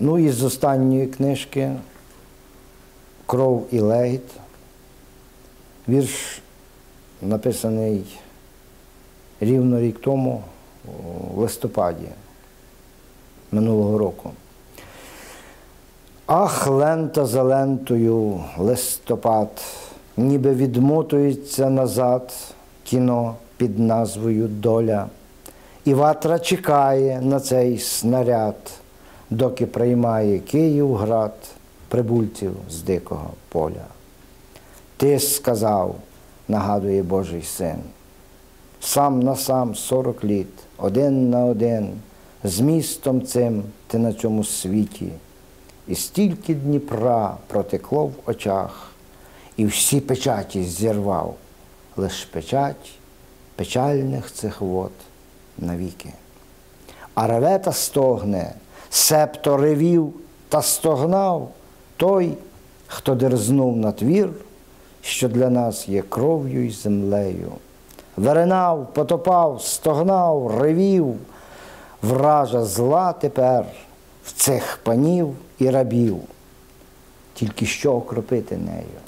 Ну і з останньої книжки Кров і легіт. Вірш написаний рівно рік тому, у листопаді минулого року. Ах, лента за лентою, листопад, ніби відмотується назад кіно під назвою Доля. І ватра чекає на цей снаряд, доки приймає Київград прибульців з дикого поля. Ти сказав, нагадує Божий син, сам на сам сорок літ, один на один, з містом цим ти на цьому світі, і стільки Дніпра протекло в очах, і всі печаті зірвав, лиш печать печальних цих вод навіки. А реве та стогне, септо ревів та стогнав той, хто дерзнув на твір, що для нас є кров'ю й землею. Веренав, потопав, стогнав, ревів, вража зла тепер в цих панів і рабів, тільки що окропити нею.